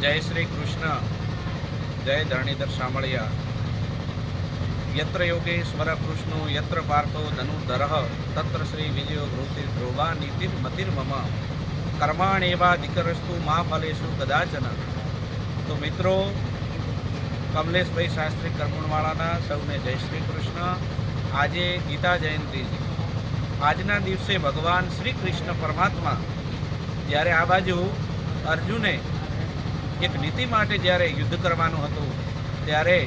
જય શ્રી કૃષ્ણ. જય ધરણીધર શામળિયા. યત્ર યોગેશ્વર કૃષ્ણો, યત્ર પાર્થો ધનુર્ધર, તત્ર શ્રી વિજયો ભૃતિ ધ્રુવા નીતિર મતિર્મમ કર્માણેવા દિકરસ્તુ મા ફલેશુ કદાચન. તો મિત્રો, કમલેશભાઈ શાસ્ત્રી કરમણવાળાના સૌને જય શ્રી કૃષ્ણ. આજે ગીતા જયંતિ આજના દિવસે ભગવાન શ્રી કૃષ્ણ પરમાત્મા જ્યારે આ બાજુ અર્જુને એક નીતિ માટે જ્યારે યુદ્ધ કરવાનું હતું, ત્યારે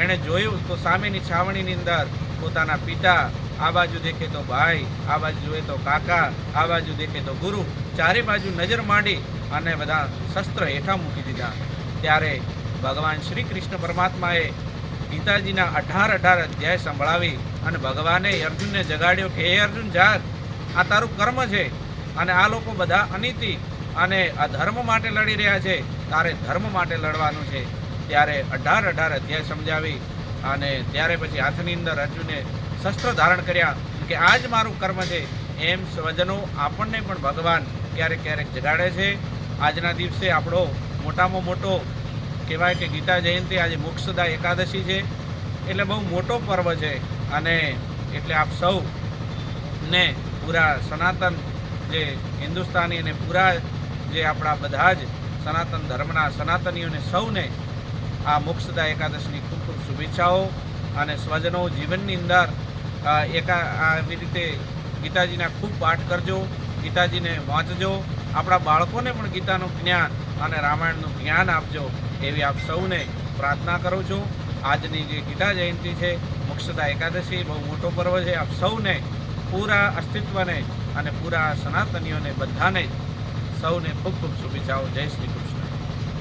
એણે જોયું તો સામેની છાવણીની અંદર પોતાના પિતા, આ બાજુ દેખે તો ભાઈ, આ બાજુ જોઈએ તો કાકા, આ બાજુ દેખે તો ગુરુ, ચારે બાજુ નજર માંડી અને બધા શસ્ત્ર હેઠા મૂકી દીધા. ત્યારે ભગવાન શ્રી કૃષ્ણ પરમાત્માએ ગીતાજીના અઢાર અઢાર અધ્યાય સંભળાવી અને ભગવાને અર્જુનને જગાડ્યો કે, હે અર્જુન જા આ તારું કર્મ છે અને આ લોકો બધા અનીતિ અને અધર્મ માટે લડી રહ્યા છે. તારે ધર્મ માટે લડવાનું છે, ત્યારે અઢાર અઢાર અધ્યાય સમજાવી અને ત્યારે પછી હાથની અંદર અર્જુને શસ્ત્ર ધારણ કર્યા કે આ જ મારું કર્મ છે. એમ સ્વજનો આપણને પણ ભગવાન ક્યારેક ક્યારેક જગાડે છે. આજના દિવસે આપણો મોટામાં મોટો કહેવાય કે ગીતા જયંતિ આજે મોક્ષદા એકાદશી છે. એટલે બહુ મોટો પર્વ છે અને એટલે આપ સૌ ને પૂરા સનાતન જે હિન્દુસ્તાની અને પૂરા જે આપણા બધા જ સનાતન ધર્મના સનાતનીઓને સૌને આ મોક્ષદા એકાદશીની ખૂબ ખૂબ શુભેચ્છાઓ અને સ્વજનો જીવનની અંદર એકા, આવી રીતે ગીતાજીના ખૂબ પાઠ કરજો, ગીતાજીને વાંચજો, આપણા બાળકોને પણ ગીતાનું જ્ઞાન અને રામાયણનું જ્ઞાન આપજો એવી આપ સૌને પ્રાર્થના કરું છું. આજની જે ગીતા જયંતિ છે, મોક્ષદા એકાદશી, બહુ મોટો પર્વ છે. આપ સૌને પૂરા અસ્તિત્વને અને પૂરા સનાતનીઓને બધાને સૌને ખૂબ ખૂબ શુભેચ્છાઓ. જય શ્રી